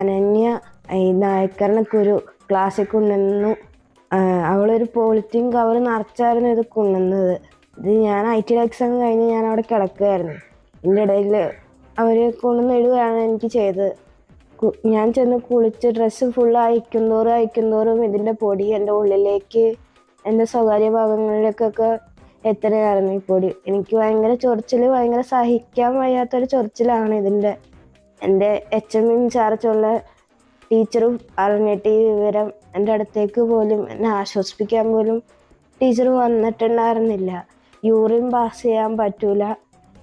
അനന്യ ഈ നായക്കറിനൊക്കെ ഒരു ക്ലാസ്സിൽ കൊണ്ടുവന്നു അവളൊരു പോളിത്തീൻ കവർ നിറച്ചായിരുന്നു ഇത് കൊണ്ടുവന്നത്. ഇത് ഞാൻ ഐ ടി എക്സാം കഴിഞ്ഞ് ഞാൻ അവിടെ കിടക്കുകയായിരുന്നു. എന്റെ ഇടയിൽ അവർ കൊണ്ടുവന്ന് ഇടുകയാണ് എനിക്ക് ചെയ്തത്. ഞാൻ ചെന്ന് കുളിച്ച് ഡ്രസ്സ് ഫുൾ അയക്കും തോറും ഇതിന്റെ പൊടി എന്റെ ഉള്ളിലേക്ക് എന്റെ സ്വകാര്യ ഭാഗങ്ങളിലേക്കൊക്കെ എത്തണമായിരുന്നു ഈ പൊടി. എനിക്ക് ഭയങ്കര ചൊറിച്ചിൽ ഭയങ്കര സഹിക്കാൻ വയ്യാത്തൊരു ചൊറിച്ചിലാണ് ഇതിന്റെ എന്റെ എച്ച് എം ഇൻചാർജുള്ള ടീച്ചറും അറിഞ്ഞിട്ട് ഈ വിവരം എന്റെ അടുത്തേക്ക് പോലും എന്നെ ആശ്വസിപ്പിക്കാൻ പോലും ടീച്ചർ വന്നിട്ടുണ്ടായിരുന്നില്ല. യൂറിൻ പാസ് ചെയ്യാൻ പറ്റൂല.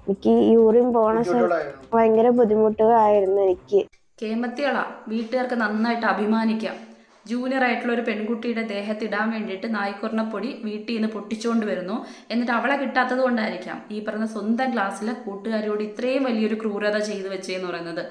എനിക്ക് യൂറിൻ പോണ ഭയങ്കര ബുദ്ധിമുട്ടുകളായിരുന്നു എനിക്ക്. കേമത്തികളാ വീട്ടുകാർക്ക് നന്നായിട്ട് അഭിമാനിക്കാം. ജൂനിയർ ആയിട്ടുള്ള ഒരു പെൺകുട്ടിയുടെ ദേഹത്ത് ഇടാൻ വേണ്ടിയിട്ട് നായ്ക്കുറണപ്പൊടി വീട്ടിൽ നിന്ന് പൊട്ടിച്ചുകൊണ്ട് വരുന്നു. എന്നിട്ട് അവളെ കിട്ടാത്തത് കൊണ്ടായിരിക്കാം ഈ പറഞ്ഞ സ്വന്തം ക്ലാസ്സിലെ കൂട്ടുകാരോട് ഇത്രയും വലിയൊരു ക്രൂരത ചെയ്തു വെച്ചതെന്ന് പറയുന്നത്.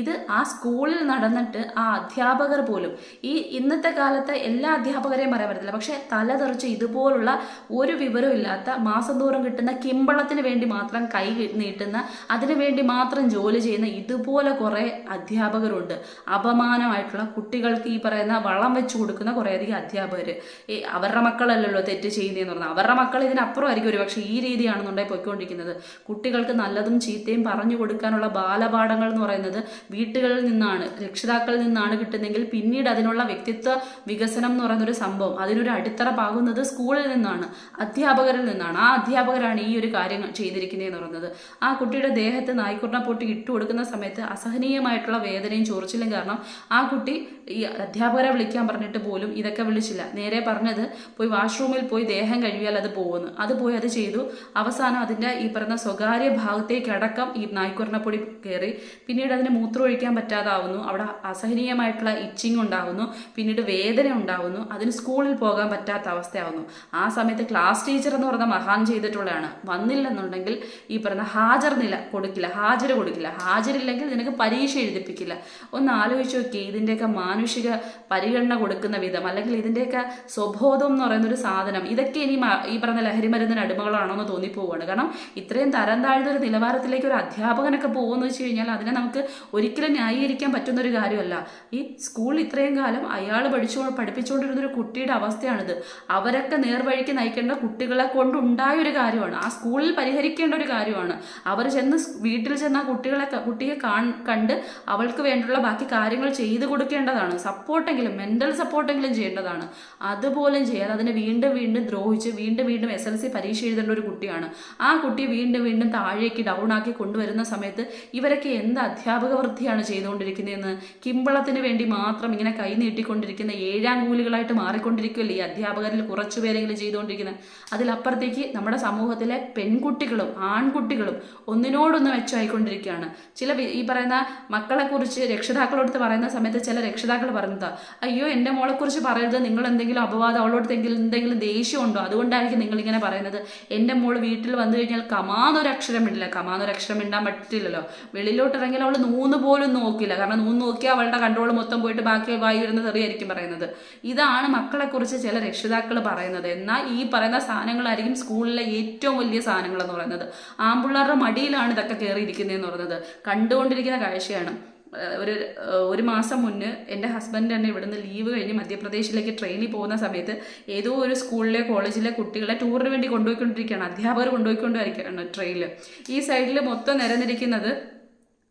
ഇത് ആ സ്കൂളിൽ നടന്നിട്ട് ആ അധ്യാപകർ പോലും ഈ ഇന്നത്തെ കാലത്തെ എല്ലാ അധ്യാപകരെയും പറയാൻ പറ്റത്തില്ല. പക്ഷെ തലതെറിച്ച് ഇതുപോലുള്ള ഒരു വിവരവും ഇല്ലാത്ത മാസം തോറും കിട്ടുന്ന കിമ്പളത്തിന് വേണ്ടി മാത്രം കൈ നീട്ടുന്ന അതിനു വേണ്ടി മാത്രം ജോലി ചെയ്യുന്ന ഇതുപോലെ കുറേ അധ്യാപകരുണ്ട്. അപമാനമായിട്ടുള്ള കുട്ടികൾക്ക് ഈ പറയുന്ന വളം വെച്ച് കൊടുക്കുന്ന കുറേയധികം അധ്യാപകർ ഈ അവരുടെ മക്കളല്ലല്ലോ തെറ്റ് ചെയ്യുന്നതെന്ന് പറഞ്ഞാൽ അവരുടെ മക്കൾ ഇതിനപ്പുറമായിരിക്കും ഒരു പക്ഷേ ഈ രീതിയാണെന്നുണ്ടെങ്കിൽ പോയിക്കൊണ്ടിരിക്കുന്നത്. കുട്ടികൾക്ക് നല്ലതും ചീത്തയും പറഞ്ഞു കൊടുക്കാനുള്ള ബാലപാഠങ്ങൾ എന്ന് പറയുന്നത് വീട്ടുകളിൽ നിന്നാണ് രക്ഷിതാക്കളിൽ നിന്നാണ് കിട്ടുന്നതെങ്കിൽ പിന്നീട് അതിനുള്ള വ്യക്തിത്വ വികസനം എന്ന് പറയുന്ന ഒരു സംഭവം. അതിനൊരു അടിത്തറ പാകുന്നത് സ്കൂളിൽ നിന്നാണ് അധ്യാപകരിൽ നിന്നാണ്. ആ അധ്യാപകരാണ് ഈ ഒരു കാര്യം ചെയ്തിരിക്കുന്നതെന്ന് പറയുന്നത്. ആ കുട്ടിയുടെ ദേഹത്ത് നായ്ക്കുറിനെ പൊട്ടി ഇട്ടു കൊടുക്കുന്ന സമയത്ത് അസഹനീയമായിട്ടുള്ള വേദനയും ചോർച്ചിലും കാരണം ആ കുട്ടി ഈ അധ്യാപകരെ വിളിക്കാൻ പറഞ്ഞിട്ട് പോലും ഇതൊക്കെ വിളിച്ചില്ല. നേരെ പറഞ്ഞത് പോയി വാഷ്റൂമിൽ പോയി ദേഹം കഴുകിയാൽ അത് പോകുന്നു. അത് പോയി അത് ചെയ്തു. അവസാനം അതിന്റെ ഈ പറഞ്ഞ സ്വകാര്യ ഭാഗത്തേക്കടക്കം ഈ നായ്ക്കുറിനപ്പൊടി കയറി. പിന്നീട് അതിന് മൂത്രം ഒഴിക്കാൻ പറ്റാതാവുന്നു. അവിടെ അസഹനീയമായിട്ടുള്ള ഇച്ചിങ് ഉണ്ടാകുന്നു പിന്നീട് വേദന ഉണ്ടാകുന്നു അതിന് സ്കൂളിൽ പോകാൻ പറ്റാത്ത അവസ്ഥയാവുന്നു. ആ സമയത്ത് ക്ലാസ് ടീച്ചർ എന്ന് പറഞ്ഞ മഹാൻ ചെയ്തിട്ടുള്ളതാണ്. വന്നില്ലെന്നുണ്ടെങ്കിൽ ഈ പറഞ്ഞ ഹാജർ നില കൊടുക്കില്ല. ഹാജർ കൊടുക്കില്ല. ഹാജരില്ലെങ്കിൽ നിനക്ക് പരീക്ഷ എഴുതിപ്പിക്കില്ല. ഒന്ന് ആലോചിച്ച് നോക്കി ഇതിന്റെയൊക്കെ മാനുഷിക പരിഗണന കൊടുക്കുന്ന വിധം അല്ലെങ്കിൽ ഇതിന്റെയൊക്കെ സ്വബോധം എന്ന് പറയുന്ന ഒരു സാധനം ഇതൊക്കെ ഇനി ഈ പറഞ്ഞ ലഹരി മരുന്നിന് അടിമകളാണോ എന്ന് തോന്നിപ്പോവാണ്. കാരണം ഇത്രയും തരം താഴ്ന്ന ഒരു നിലവാരത്തിലേക്ക് ഒരു അധ്യാപകനൊക്കെ പോകുമെന്ന് വെച്ച് കഴിഞ്ഞാൽ അതിനെ നമുക്ക് ഒരിക്കലും ന്യായീകരിക്കാൻ പറ്റുന്ന ഒരു കാര്യമല്ല. ഈ സ്കൂൾ ഇത്രയും കാലം അയാൾ പഠിച്ചു പഠിപ്പിച്ചുകൊണ്ടിരുന്ന ഒരു കുട്ടിയുടെ അവസ്ഥയാണിത്. അവരൊക്കെ നേർവഴിക്ക് നയിക്കേണ്ട കുട്ടികളെ കൊണ്ടുണ്ടായ ഒരു കാര്യമാണ്. ആ സ്കൂളിൽ പരിഹരിക്കേണ്ട ഒരു കാര്യമാണ്. അവർ ചെന്ന് വീട്ടിൽ ചെന്ന കുട്ടികളെ കുട്ടിയെ കണ്ട് അവൾക്ക് വേണ്ടിയുള്ള ബാക്കി കാര്യങ്ങൾ ചെയ്തു കൊടുക്കേണ്ടതാണ്. സപ്പോർട്ടെങ്കിലും മെന്റൽ സപ്പോർട്ടെങ്കിലും ചെയ്യേണ്ടതാണ്. അതുപോലും ചെയ്യാതെ അതിനെ വീണ്ടും വീണ്ടും ദ്രോഹിച്ച് വീണ്ടും വീണ്ടും എസ് എൽ സി പരീക്ഷ എഴുതേണ്ട ഒരു കുട്ടിയാണ്. ആ കുട്ടിയെ വീണ്ടും വീണ്ടും താഴേക്ക് ഡൗൺ ആക്കി കൊണ്ടുവരുന്ന സമയത്ത് ഇവരൊക്കെ എന്ത് അധ്യാപക വൃത്തിയാണ് ചെയ്തുകൊണ്ടിരിക്കുന്നതെന്ന് കിമ്പളത്തിന് വേണ്ടി മാത്രം ഇങ്ങനെ കൈ നീട്ടിക്കൊണ്ടിരിക്കുന്ന ഏഴാം കൂലികളായിട്ട് മാറിക്കൊണ്ടിരിക്കുകയല്ലേ ഈ അധ്യാപകരിൽ കുറച്ചു പേരെങ്കിലും ചെയ്തുകൊണ്ടിരിക്കുന്നത് അതിലപ്പുറത്തേക്ക് നമ്മുടെ സമൂഹത്തിലെ പെൺകുട്ടികളും ആൺകുട്ടികളും ഒന്നിനോടൊന്ന് മെച്ചമായിക്കൊണ്ടിരിക്കുകയാണ് ചില ഈ പറയുന്ന മക്കളെക്കുറിച്ച് രക്ഷിതാക്കളോടുത്ത് പറയുന്ന സമയത്ത് ചില രക്ഷിതാക്കൾ പറയുന്നത് അയ്യോ എന്റെ മോളെക്കുറിച്ച് പറയരുത്. നിങ്ങൾ എന്തെങ്കിലും അപവാദം അവളോട് എന്തെങ്കിലും ദേഷ്യം ഉണ്ടോ അതുകൊണ്ടായിരിക്കും നിങ്ങൾ ഇങ്ങനെ പറയുന്നത്. എന്റെ മോൾ വീട്ടിൽ വന്നു കഴിഞ്ഞാൽ കമാന്നൊരു അക്ഷരം ഇടില്ല. കമാന്നൊരു അക്ഷരം ഇണ്ടാൻ പറ്റില്ലല്ലോ. വെളിയിലോട്ട് ഇറങ്ങിയാൽ അവൾ നൂന്ന് പോലും നോക്കില്ല. കാരണം നൂന്ന് നോക്കിയാൽ അവളുടെ കൺട്രോൾ മൊത്തം പോയിട്ട് ബാക്കി വായി വരുന്ന തെറിയായിരിക്കും പറയുന്നത്. ഇതാണ് മക്കളെക്കുറിച്ച് ചില രക്ഷിതാക്കൾ പറയുന്നത്. എന്നാൽ ഈ പറയുന്ന സാധനങ്ങളായിരിക്കും സ്കൂളിലെ ഏറ്റവും വലിയ സാധനങ്ങൾ എന്ന് പറയുന്നത്. ആമ്പിള്ളേരുടെ മടിയിലാണ് ഇതൊക്കെ കയറിയിരിക്കുന്നതെന്ന് പറയുന്നത്. കണ്ടുകൊണ്ടിരിക്കുന്ന കാഴ്ചയാണ്. ഒരു ഒരു മാസം മുന്നേ എന്റെ ഹസ്ബൻഡ് തന്നെ ഇവിടുന്ന് ലീവ് കഴിഞ്ഞ് മധ്യപ്രദേശിലേക്ക് ട്രെയിനിൽ പോകുന്ന സമയത്ത് ഏതോ ഒരു സ്കൂളിലെ കോളേജിലെ കുട്ടികളെ ടൂറിന് വേണ്ടി കൊണ്ടുപോയിക്കൊണ്ടിരിക്കുകയാണ്. അധ്യാപകർ കൊണ്ടുപോയിക്കൊണ്ടിരിക്കുകയാണ് ട്രെയിനിൽ ഈ സൈഡിൽ മൊത്തം നിരന്നിരിക്കുന്നത്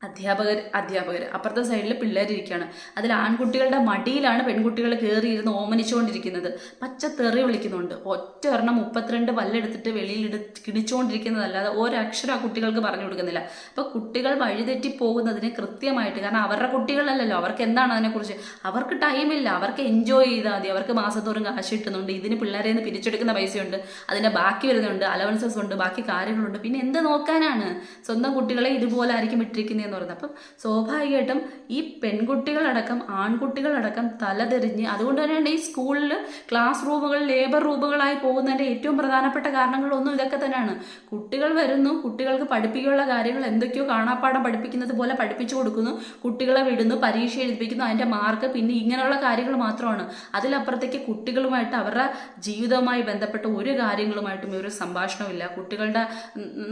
അധ്യാപകർ അധ്യാപകർ അപ്പുറത്തെ സൈഡിൽ പിള്ളേരിയ്ക്കുകയാണ് അതിൽ ആൺകുട്ടികളുടെ മടിയിലാണ് പെൺകുട്ടികൾ കയറിയിരുന്ന് ഓമനിച്ചുകൊണ്ടിരിക്കുന്നത് പച്ച തെറി വിളിക്കുന്നുണ്ട്. ഒറ്റ ഒരെണ്ണം മുപ്പത്തിരണ്ട് പല്ലെടുത്തിട്ട് വെളിയിൽ എടു കിണിച്ചുകൊണ്ടിരിക്കുന്നതല്ലാതെ ഒരക്ഷരം ആ കുട്ടികൾക്ക് പറഞ്ഞു കൊടുക്കുന്നില്ല. അപ്പോൾ കുട്ടികൾ വഴിതെറ്റി പോകുന്നതിന് കൃത്യമായിട്ട് കാരണം അവരുടെ കുട്ടികളല്ലല്ലോ. അവർക്ക് എന്താണ് അതിനെക്കുറിച്ച്? അവർക്ക് ടൈമില്ല അവർക്ക് എൻജോയ് ചെയ്താൽ മതി. അവർക്ക് മാസത്തോറും കാശ് കിട്ടുന്നുണ്ട്. ഇതിന് പിള്ളേരെ നിന്ന് പിരിച്ചെടുക്കുന്ന പൈസയുണ്ട്. അതിന്റെ ബാക്കി വരുന്നുണ്ട്. അലവൻസസ് ഉണ്ട്. ബാക്കി കാര്യങ്ങളുണ്ട്. പിന്നെ എന്ത് നോക്കാനാണ്? സ്വന്തം കുട്ടികളെ ഇതുപോലെ ആയിരിക്കും ഇട്ടിരിക്കുന്നതെന്ന് പറയുന്നത്. അപ്പം സ്വാഭാവികമായിട്ടും ഈ പെൺകുട്ടികളടക്കം ആൺകുട്ടികളടക്കം തലതെറിഞ്ഞ് അതുകൊണ്ട് തന്നെയാണ് ഈ സ്കൂളിൽ ക്ലാസ് റൂമുകൾ ലേബർ റൂമുകളായി പോകുന്നതിന്റെ ഏറ്റവും പ്രധാനപ്പെട്ട കാരണങ്ങളൊന്നും ഇതൊക്കെ തന്നെയാണ്. കുട്ടികൾ വരുന്നു കുട്ടികൾക്ക് പഠിപ്പിക്കാനുള്ള കാര്യങ്ങൾ എന്തൊക്കെയോ കാണാപ്പാടം പഠിപ്പിക്കുന്നത് പോലെ പഠിപ്പിച്ചു കൊടുക്കുന്നു കുട്ടികളെ വിടുന്നു പരീക്ഷ എഴുതിപ്പിക്കുന്നു അതിന്റെ മാർക്ക് പിന്നെ ഇങ്ങനെയുള്ള കാര്യങ്ങൾ മാത്രമാണ്. അതിലപ്പുറത്തേക്ക് കുട്ടികളുമായിട്ട് അവരുടെ ജീവിതവുമായി ബന്ധപ്പെട്ട ഒരു കാര്യങ്ങളുമായിട്ടും ഒരു സംഭാഷണമില്ല. കുട്ടികളുടെ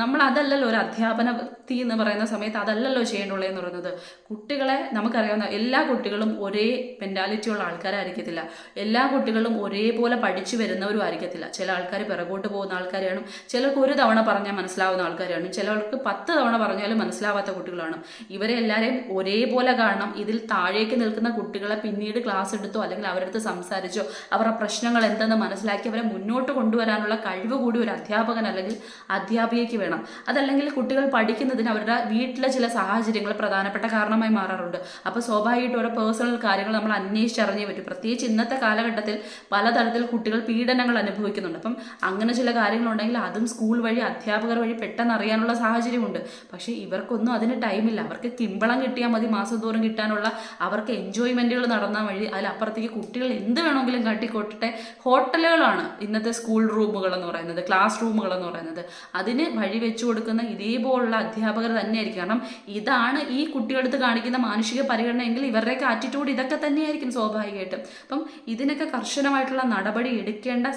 നമ്മൾ ഒരു അധ്യാപന തീ എന്ന് പറയുന്ന സമയത്ത് അതല്ലല്ലോ ചെയ്യേണ്ടുള്ളതെന്ന് പറയുന്നത്. കുട്ടികളെ നമുക്കറിയാവുന്ന എല്ലാ കുട്ടികളും ഒരേ മെന്റാലിറ്റി ഉള്ള ആൾക്കാരായിരിക്കത്തില്ല. എല്ലാ കുട്ടികളും ഒരേപോലെ പഠിച്ചു വരുന്നവരും ആയിരിക്കത്തില്ല. ചില ആൾക്കാർ പിറകോട്ട് പോകുന്ന ആൾക്കാരാണ് ചിലർക്ക് ഒരു തവണ പറഞ്ഞാൽ മനസ്സിലാവുന്ന ആൾക്കാരാണ് ചിലർക്ക് പത്ത് തവണ പറഞ്ഞാലും മനസ്സിലാവാത്ത കുട്ടികളാണ്. ഇവരെ എല്ലാവരെയും ഒരേപോലെ കാണണം. ഇതിൽ താഴേക്ക് നിൽക്കുന്ന കുട്ടികളെ പിന്നീട് ക്ലാസ് എടുത്തോ അല്ലെങ്കിൽ അവരടുത്ത് സംസാരിച്ചോ അവരുടെ പ്രശ്നങ്ങൾ എന്തെന്ന് മനസ്സിലാക്കി അവരെ മുന്നോട്ട് കൊണ്ടുവരാനുള്ള കഴിവ് കൂടി ഒരു അധ്യാപകൻ അല്ലെങ്കിൽ അധ്യാപികയ്ക്ക് വേണം. അതല്ലെങ്കിൽ കുട്ടികൾ പഠിക്കുന്നതിന് അവരുടെ വീട്ടിലെ ചില സാഹചര്യങ്ങൾ പ്രധാനപ്പെട്ട കാരണമായി മാറാറുണ്ട്. അപ്പോൾ സ്വാഭാവികമായിട്ടും ഓരോ പേഴ്സണൽ കാര്യങ്ങൾ നമ്മൾ അന്വേഷിച്ചറിഞ്ഞേ പറ്റും. പ്രത്യേകിച്ച് ഇന്നത്തെ കാലഘട്ടത്തിൽ പലതരത്തിൽ കുട്ടികൾ പീഡനങ്ങൾ അനുഭവിക്കുന്നുണ്ട്. അപ്പം അങ്ങനെ ചില കാര്യങ്ങളുണ്ടെങ്കിൽ അതും സ്കൂൾ വഴി അധ്യാപകർ വഴി പെട്ടെന്ന് അറിയാനുള്ള സാഹചര്യമുണ്ട്. പക്ഷേ ഇവർക്കൊന്നും അതിന് ടൈമില്ല അവർക്ക് കിമ്പളം കിട്ടിയാൽ മതി മാസം തോറും കിട്ടാനുള്ള അവർക്ക് എൻജോയ്മെന്റുകൾ നടന്നാൽ വഴി അതിലപ്പുറത്തേക്ക് കുട്ടികൾ എന്ത് വേണമെങ്കിലും കാട്ടിക്കോട്ടെ ഹോട്ടലുകളാണ് ഇന്നത്തെ സ്കൂൾ റൂമുകൾ എന്ന് പറയുന്നത് ക്ലാസ് റൂമുകൾ എന്ന് പറയുന്നത്. അതിന് വഴി വെച്ചു കൊടുക്കുന്ന ഇതേപോലുള്ള അധ്യാപകർ തന്നെയായിരിക്കും. കാരണം ഇതാണ് ഈ കുട്ടികളടുത്ത് കാണിക്കുന്ന മാനുഷിക പരിഗണന എങ്കിൽ ഇവരുടെയൊക്കെ ആറ്റിറ്റ്യൂഡ് ഇതൊക്കെ തന്നെയായിരിക്കും സ്വാഭാവികമായിട്ടും. അപ്പം ഇതിനൊക്കെ കർശനമായിട്ടുള്ള നടപടി എടുക്കേണ്ട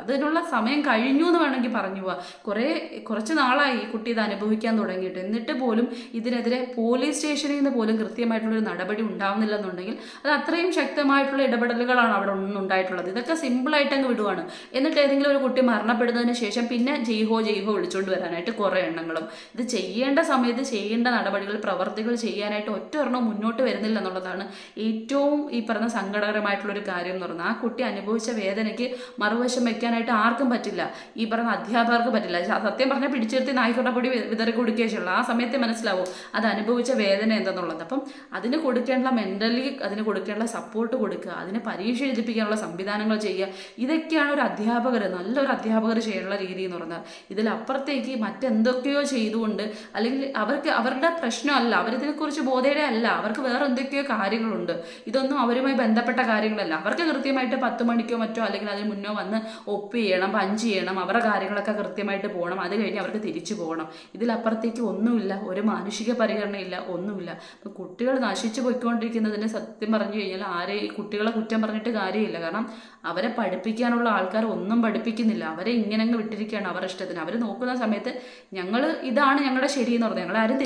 അതിനുള്ള സമയം കഴിഞ്ഞു എന്ന് വേണമെങ്കിൽ പറഞ്ഞു പോവാം. കുറേ കുറച്ച് നാളായി ഈ കുട്ടി ഇത് അനുഭവിക്കാൻ തുടങ്ങിയിട്ട്. എന്നിട്ട് പോലും ഇതിനെതിരെ പോലീസ് സ്റ്റേഷനിൽ നിന്ന് പോലും കൃത്യമായിട്ടുള്ളൊരു നടപടി ഉണ്ടാവുന്നില്ലെന്നുണ്ടെങ്കിൽ അത് അത്രയും ശക്തമായിട്ടുള്ള ഇടപെടലുകളാണ് അവിടെ ഉണ്ടായിട്ടുള്ളത്. ഇതൊക്കെ സിമ്പിളായിട്ട് അങ്ങ് വിടുവാണ്. എന്നിട്ട് ഏതെങ്കിലും ഒരു കുട്ടി മരണപ്പെടുന്നതിന് ശേഷം പിന്നെ ജയ്ഹോ ജയ്ഹോ വിളിച്ചുകൊണ്ട് വരാനായിട്ട് കുറേ എണ്ണങ്ങളും. ഇത് ചെയ്യേണ്ട സമയത്ത് ചെയ്യേണ്ട നടപടികൾ പ്രവർത്തികൾ ചെയ്യാനായിട്ട് ഒറ്റ ഒരെണ്ണം മുന്നോട്ട് വരുന്നില്ല എന്നുള്ളതാണ് ഏറ്റവും ഈ പറഞ്ഞ സങ്കടകരമായിട്ടുള്ള ഒരു കാര്യം എന്ന് പറഞ്ഞാൽ ആ കുട്ടി അനുഭവിച്ച വേദനയ്ക്ക് മറുവശം വയ്ക്കാനായിട്ട് ആർക്കും പറ്റില്ല. ഈ പറഞ്ഞ അധ്യാപകർക്ക് പറ്റില്ല. സത്യം പറഞ്ഞാൽ പിടിച്ചിരുത്തി നായിക്കോട്ടെ പൊടി വിതറി കൊടുക്കുകയേ ആ സമയത്ത് മനസ്സിലാവും? അത് അനുഭവിച്ച വേദന എന്തെന്നുള്ളത്. അപ്പം അതിന് കൊടുക്കേണ്ട മെന്റലി അതിന് കൊടുക്കേണ്ട സപ്പോർട്ട് കൊടുക്കുക അതിന് പരീക്ഷ എഴുതിപ്പിക്കാനുള്ള സംവിധാനങ്ങൾ ചെയ്യുക ഇതൊക്കെയാണ് ഒരു അധ്യാപകർ നല്ലൊരു അധ്യാപകർ ചെയ്യാനുള്ള രീതി എന്ന് പറഞ്ഞാൽ ഇതിലപ്പുറത്തേക്ക് മറ്റെന്തൊക്കെയോ ചെയ്തുകൊണ്ട് അല്ലെങ്കിൽ അവർക്ക് അവരുടെ പ്രശ്നമല്ല. അവരിതിനെക്കുറിച്ച് ബോധയുടെ അല്ല. അവർക്ക് വേറെ എന്തൊക്കെയോ കാര്യങ്ങളുണ്ട്. ഇതൊന്നും അവരുമായി ബന്ധപ്പെട്ട കാര്യങ്ങളല്ല. അവർക്ക് കൃത്യമായിട്ട് പത്ത് മണിക്കോ മറ്റോ അല്ലെങ്കിൽ അതിന് മുന്നോ വന്ന് ഒപ്പ് ചെയ്യണം പഞ്ച് ചെയ്യണം അവരുടെ കാര്യങ്ങളൊക്കെ കൃത്യമായിട്ട് പോകണം. അത് കഴിഞ്ഞ് അവർക്ക് തിരിച്ചു പോകണം. ഇതിലപ്പുറത്തേക്ക് ഒന്നുമില്ല. ഒരു മാനുഷിക പരിഗണനയില്ല. ഒന്നുമില്ല. അപ്പം കുട്ടികൾ നശിച്ചു പോയിക്കൊണ്ടിരിക്കുന്നതിന് സത്യം പറഞ്ഞു കഴിഞ്ഞാൽ ആരെ ഈ കുട്ടികളെ കുറ്റം പറഞ്ഞിട്ട് കാര്യമില്ല. കാരണം അവരെ പഠിപ്പിക്കാനുള്ള ആൾക്കാർ ഒന്നും പഠിപ്പിക്കുന്നില്ല. അവരെ ഇങ്ങനെ അങ്ങ് വിട്ടിരിക്കുകയാണ് അവരുടെ ഇഷ്ടത്തിന്. അവർ നോക്കുന്ന സമയത്ത് ഞങ്ങൾ ഇതാണ് ഞങ്ങളുടെ ശരി എന്ന് പറഞ്ഞത്. ഞങ്ങൾ ആരും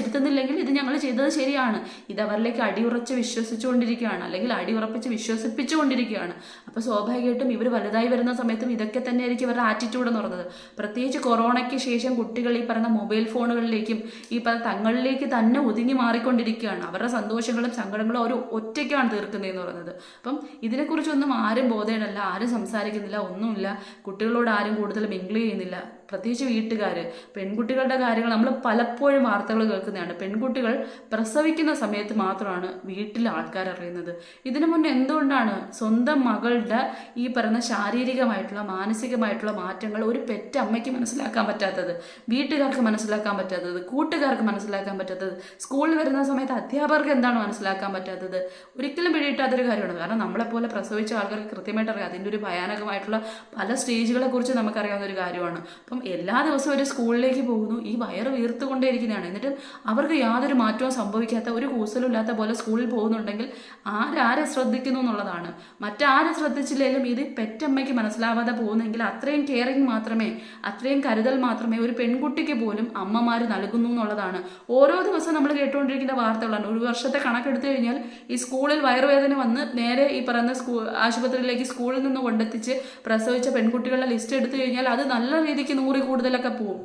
തിരുത്തുന്നില്ലെങ്കിൽ ഇത് ഞങ്ങൾ ചെയ്തത് ശരിയാണ്. ഇത് അവരിലേക്ക് അടിയുറച്ച് വിശ്വസിച്ചുകൊണ്ടിരിക്കുകയാണ്. അല്ലെങ്കിൽ അടിയുറപ്പിച്ച് വിശ്വസിപ്പിച്ചുകൊണ്ടിരിക്കുകയാണ്. അപ്പോൾ സ്വാഭാവികമായിട്ടും ഇവർ വലുതായി വരുന്ന സമയത്തും ഇതൊക്കെ തന്നെയായിരിക്കും ഇവരുടെ ആറ്റിറ്റ്യൂഡ് എന്ന് പറയുന്നത്. പ്രത്യേകിച്ച് കൊറോണയ്ക്ക് ശേഷം കുട്ടികൾ ഈ പറയുന്ന മൊബൈൽ ഫോണുകളിലേക്കും ഈ പറഞ്ഞ തങ്ങളിലേക്ക് തന്നെ ഒതുങ്ങി മാറിക്കൊണ്ടിരിക്കുകയാണ്. അവരുടെ സന്തോഷങ്ങളും സങ്കടങ്ങളും അവർ ഒറ്റയ്ക്കാണ് തീർക്കുന്നതെന്ന് പറയുന്നത്. അപ്പം ഇതിനെക്കുറിച്ചൊന്നും ആരും ബോധേടല്ല ആരും സംസാരിക്കുന്നില്ല ഒന്നുമില്ല. കുട്ടികളോട് ആരും കൂടുതൽ മിങ്കിൾ ചെയ്യുന്നില്ല. പ്രത്യേകിച്ച് വീട്ടുകാർ പെൺകുട്ടികളുടെ കാര്യങ്ങൾ നമ്മൾ പലപ്പോഴും വാർത്തകൾ കേൾക്കുന്നതാണ്. പെൺകുട്ടികൾ പ്രസവിക്കുന്ന സമയത്ത് മാത്രമാണ് വീട്ടിലെ ആൾക്കാർ അറിയുന്നത്. ഇതിനു മുന്നേ എന്തുകൊണ്ടാണ് സ്വന്തം മകളുടെ ഈ പറയുന്ന ശാരീരികമായിട്ടുള്ള മാനസികമായിട്ടുള്ള മാറ്റങ്ങൾ ഒരു പെറ്റമ്മയ്ക്ക് മനസ്സിലാക്കാൻ പറ്റാത്തത് വീട്ടുകാർക്ക് മനസ്സിലാക്കാൻ പറ്റാത്തത് കൂട്ടുകാർക്ക് മനസ്സിലാക്കാൻ പറ്റാത്തത് സ്കൂളിൽ വരുന്ന സമയത്ത് അധ്യാപകർക്ക് എന്താണ് മനസ്സിലാക്കാൻ പറ്റാത്തത്? ഒരിക്കലും പിടിയിട്ടാത്തൊരു കാര്യമാണ്. കാരണം നമ്മളെപ്പോലെ പ്രസവിച്ച ആൾക്കാർക്ക് കൃത്യമായിട്ട് അറിയാം. അതിന്റെ ഒരു ഭയാനകമായിട്ടുള്ള പല സ്റ്റേജുകളെ കുറിച്ച് നമുക്കറിയാവുന്ന ഒരു കാര്യമാണ്. അപ്പം എല്ലാ ദിവസവും ഒരു സ്കൂളിലേക്ക് പോകുന്നു. ഈ വയറ് വീർത്തുകൊണ്ടേയിരിക്കുന്നതാണ്. എന്നിട്ട് അവർക്ക് യാതൊരു മാറ്റവും സംഭവിക്കാത്ത ഒരു കൂസലും ഇല്ലാത്ത പോലെ സ്കൂളിൽ പോകുന്നുണ്ടെങ്കിൽ ആരാരെ ശ്രദ്ധിക്കുന്നു എന്നുള്ളതാണ്. മറ്റാരെ ശ്രദ്ധിച്ചില്ലെങ്കിലും ഇത് പെറ്റമ്മയ്ക്ക് മനസ്സിലാവാതെ പോകുന്നെങ്കിൽ അത്രയും കെയറിങ് മാത്രമേ അത്രയും കരുതൽ മാത്രമേ ഒരു പെൺകുട്ടിക്ക് പോലും അമ്മമാർ നൽകുന്നു എന്നുള്ളതാണ്. ഓരോ ദിവസം നമ്മൾ കേട്ടുകൊണ്ടിരിക്കുന്ന വാർത്തകളാണ്. ഒരു വർഷത്തെ കണക്കെടുത്തു കഴിഞ്ഞാൽ ഈ സ്കൂളിൽ വയറുവേദന വന്ന് നേരെ ഈ പറയുന്ന സ്കൂ ആശുപത്രിയിലേക്ക് സ്കൂളിൽ നിന്ന് കൊണ്ടെത്തിച്ച് പ്രസവിച്ച പെൺകുട്ടികളുടെ ലിസ്റ്റ് എടുത്തു കഴിഞ്ഞാൽ അത് നല്ല രീതിക്ക് നൂറിൽ കൂടുതലൊക്കെ പോകും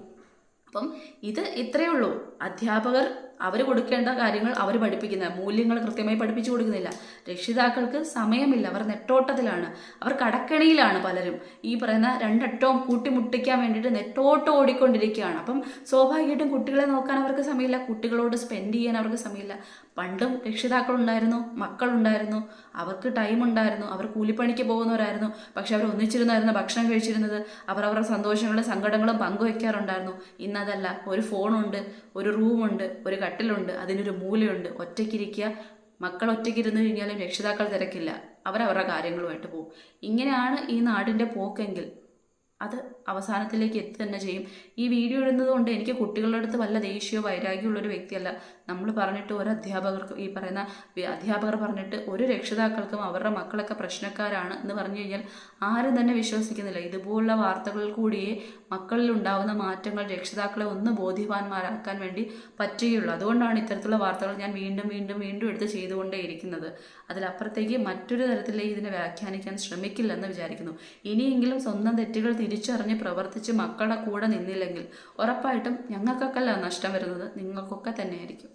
അപ്പം ഇത് ഇത്രയേ ഉള്ളൂ. അധ്യാപകർ അവർ കൊടുക്കേണ്ട കാര്യങ്ങൾ അവർ പഠിപ്പിക്കുന്ന മൂല്യങ്ങൾ കൃത്യമായി പഠിപ്പിച്ചു കൊടുക്കുന്നില്ല. രക്ഷിതാക്കൾക്ക് സമയമില്ല. അവർ നെട്ടോട്ടത്തിലാണ്. അവർ കടക്കണിയിലാണ് പലരും. ഈ പറയുന്ന രണ്ടറ്റവും കൂട്ടിമുട്ടിക്കാൻ വേണ്ടിയിട്ട് നെട്ടോട്ടം ഓടിക്കൊണ്ടിരിക്കുകയാണ്. അപ്പം സ്വാഭാവികമായിട്ടും കുട്ടികളെ നോക്കാൻ അവർക്ക് സമയമില്ല. കുട്ടികളോട് സ്പെൻഡ് ചെയ്യാൻ അവർക്ക് സമയമില്ല. പണ്ടും രക്ഷിതാക്കളുണ്ടായിരുന്നു. മക്കളുണ്ടായിരുന്നു. അവർക്ക് ടൈം ഉണ്ടായിരുന്നു. അവർ കൂലിപ്പണിക്ക് പോകുന്നവരായിരുന്നു. പക്ഷെ അവർ ഒന്നിച്ചിരുന്നായിരുന്നു ഭക്ഷണം കഴിച്ചിരുന്നത്. അവർ അവരുടെ സന്തോഷങ്ങളും സങ്കടങ്ങളും പങ്കുവയ്ക്കാറുണ്ടായിരുന്നു ഇന്നതല്ല. ഒരു ഫോണുണ്ട് ഒരു റൂമുണ്ട് ഒരു കട്ടിലുണ്ട് അതിനൊരു മൂലയുണ്ട്. ഒറ്റയ്ക്കിരിക്കുക. മക്കൾ ഒറ്റയ്ക്കിരുന്ന് കഴിഞ്ഞാലും രക്ഷിതാക്കൾ തിരക്കില്ല. അവരവരുടെ കാര്യങ്ങളുമായിട്ട് പോകും. ഇങ്ങനെയാണ് ഈ നാടിന്റെ പോക്കെങ്കിൽ അത് അവസാനത്തിലേക്ക് എത്തി തന്നെ ചെയ്യും. ഈ വീഡിയോ ഇടുന്നത് കൊണ്ട് എനിക്ക് കുട്ടികളുടെ അടുത്ത് വല്ല ദേഷ്യമോ വൈരാഗ്യമോ ഉള്ളൊരു വ്യക്തിയല്ല. നമ്മൾ പറഞ്ഞിട്ട് ഒരു അധ്യാപകർക്കും ഈ പറയുന്ന അധ്യാപകർ പറഞ്ഞിട്ട് ഒരു രക്ഷിതാക്കൾക്കും അവരുടെ മക്കളൊക്കെ പ്രശ്നക്കാരാണ് എന്ന് പറഞ്ഞു കഴിഞ്ഞാൽ ആരും തന്നെ വിശ്വസിക്കുന്നില്ല. ഇതുപോലുള്ള വാർത്തകളിൽ കൂടിയേ മക്കളിൽ ഉണ്ടാകുന്ന മാറ്റങ്ങൾ രക്ഷിതാക്കളെ ഒന്ന് ബോധ്യവാന്മാരാക്കാൻ വേണ്ടി പറ്റുകയുള്ളൂ. അതുകൊണ്ടാണ് ഇത്തരത്തിലുള്ള വാർത്തകൾ ഞാൻ വീണ്ടും വീണ്ടും വീണ്ടും എടുത്ത് ചെയ്തുകൊണ്ടേയിരിക്കുന്നത് അതിലപ്പുറത്തേക്ക് മറ്റൊരു തരത്തിലേക്ക് ഇതിനെ വ്യാഖ്യാനിക്കാൻ ശ്രമിക്കില്ലെന്ന് വിചാരിക്കുന്നു. ഇനിയെങ്കിലും സ്വന്തം തെറ്റുകൾ തിരിച്ചറിഞ്ഞ് പ്രവർത്തിച്ച് മക്കളുടെ കൂടെ നിന്നില്ലെങ്കിൽ ഉറപ്പായിട്ടും ഞങ്ങൾക്കൊക്കെ അല്ല നഷ്ടം വരുന്നത്? നിങ്ങൾക്കൊക്കെ തന്നെയായിരിക്കും.